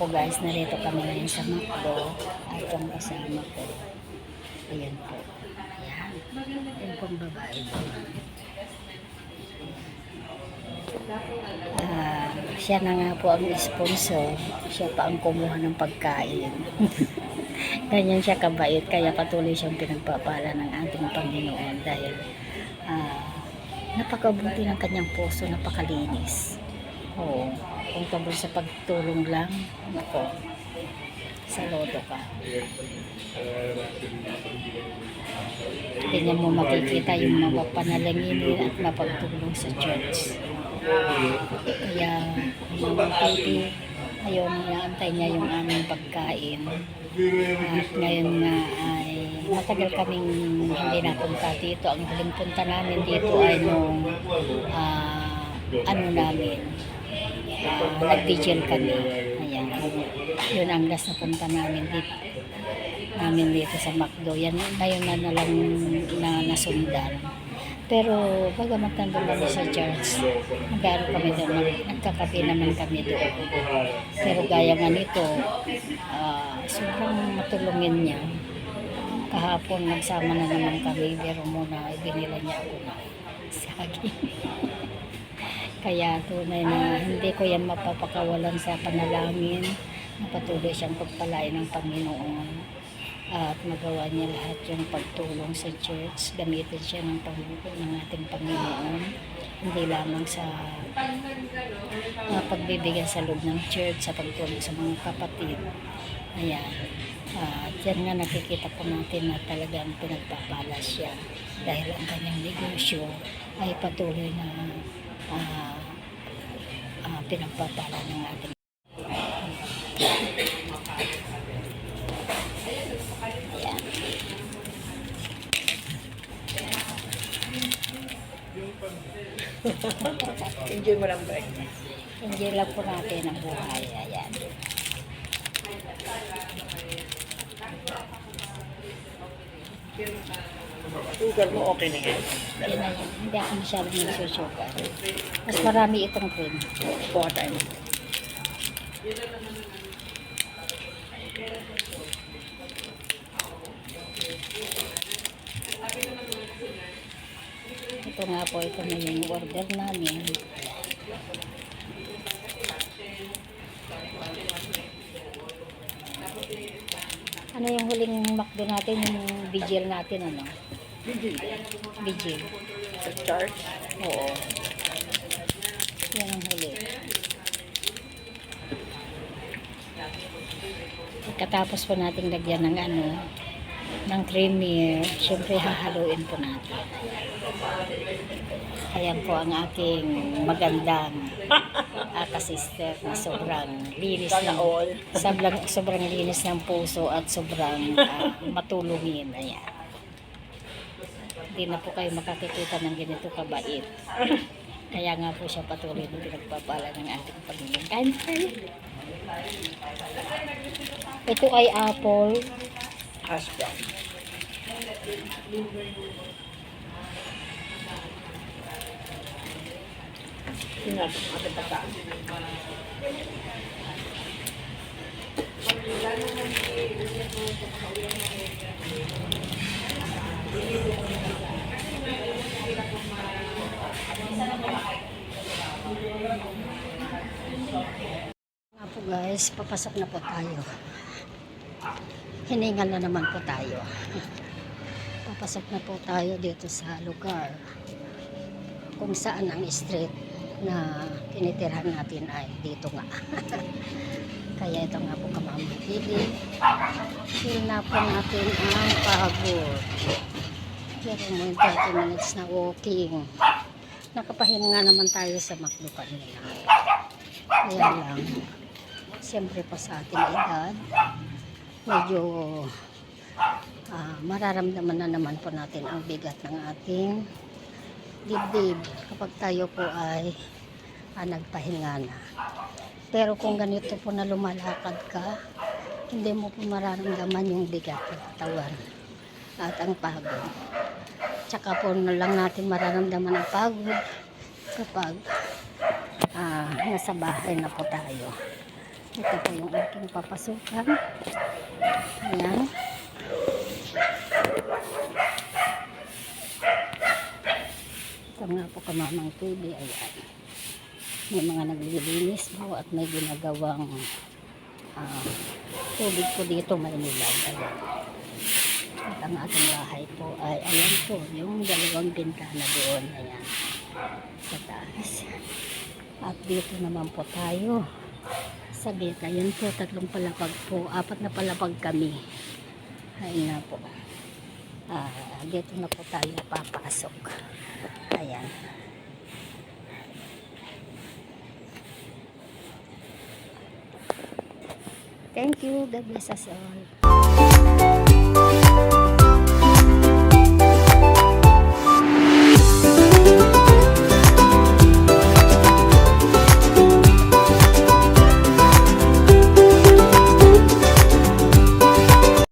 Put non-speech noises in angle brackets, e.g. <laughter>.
po guys, narito kami ngayon sa McDo at yung kasama ko. Ayan po. Ayan. Ayan pong babae po. Ah, siya na nga po ang sponsor. Siya pa ang kumuha ng pagkain. <laughs> Ganyan siya kabait, kaya patuloy siyang pinagpapala ng ating Panginoon dahil ah, napakabuti ng kanyang puso, napakalinis. Oo. Kung tungkol sa pagtulong lang, ako, saludo ka. Ganyan mo makikita yung mga panalanginin at mapagtulong sa church. Kaya, mga baby, ayun, inaantay niya yung aming pagkain. At ngayon nga ay matagal kaming hindi napunta dito. Ang huling punta namin dito ay nung ah, ano namin, uh, nag-vigil kami. Ayan. Yun ang last na punta namin dito namin dito sa McDo. Yan, ngayon na na lang na nasundan. Pero bagamat nandun kami sa church, nag kami doon, nag- nagkakape naman kami doon. Pero gaya nga nito, ah, sobrang matulungin niya. Kahapon nagsama na naman kami, pero muna ibinila niya ako na saging. <laughs> Kaya tunay na hindi ko yan mapapakawalan sa panalangin na patuloy siyang pagpalain ng Panginoon at magawa niya lahat yung pagtulong sa church. Gamitin siya ng Panginoon ng ating Panginoon. Hindi lamang sa uh, pagbibigay sa loob ng church, sa pagtulong sa mga kapatid. Ayan. Uh, at yan nga nakikita po natin na talagang pinagpapala siya dahil ang kanyang negosyo ay patuloy na ah, ah, pinagpapala ng ating. <laughs> Enjoy mo lang break. Enjoy lang po natin ang buhay. Ayan. Sugar mo okay na yan. Yan na yun. Hindi ako masyadong nagsusugar. Mas marami itong cream. Kuha tayo. Ito nga po, ito na yung order namin. Ano yung huling McDo natin, yung vigil natin, ano? Vigil. Sa church. Oo. Yan ang huli. Pagkatapos po natin lagyan ng ano, ng creamier, syempre hahaluin po natin. Ayan po ang aking magandang <laughs> aka-sister na sobrang linis ng all. sobrang, sobrang linis ng puso at sobrang ah, matulungin. Ayan. Hindi na po kayo makakikita ng ganito kabait. Kaya nga po siya patuloy na pinagpapala ng ating. Kain tayo. Ito ay apple. Hash brown. Tingnan Nga po guys, papasok na po tayo. Hiningal na naman po tayo. Papasok na po tayo dito sa lugar kung saan ang street na tinitirhan natin ay dito nga. <laughs> Kaya ito nga po kamamahili. Feel na po natin ang pagod. Pero may 30 minutes na walking. Nakapahinga naman tayo sa McDo kanina. Kaya lang, siyempre pa sa ating edad, medyo ah, mararamdaman na naman po natin ang bigat ng ating dibdib kapag tayo po ay ah, nagpahinga na. Pero kung ganito po na lumalakad ka, hindi mo po mararamdaman yung bigat ng katawan at ang pagod. Tsaka po na lang natin mararamdaman ang pagod kapag ah, nasa bahay na po tayo. Ito po yung aking papasukan. Ayan. Ito nga po kamamang TV. Ayan. May mga naglilinis po at may ginagawang ah, tubig po dito may nilag. Ayan. At ang ating bahay po ay ayan po yung dalawang bintana doon. Ayan. Sa taas. At dito naman po tayo sa gate. Ayan po, tatlong palapag po. Apat na palapag kami. Ayun na po. Ah, dito na po tayo papasok. Ayan. Thank you. God bless us all.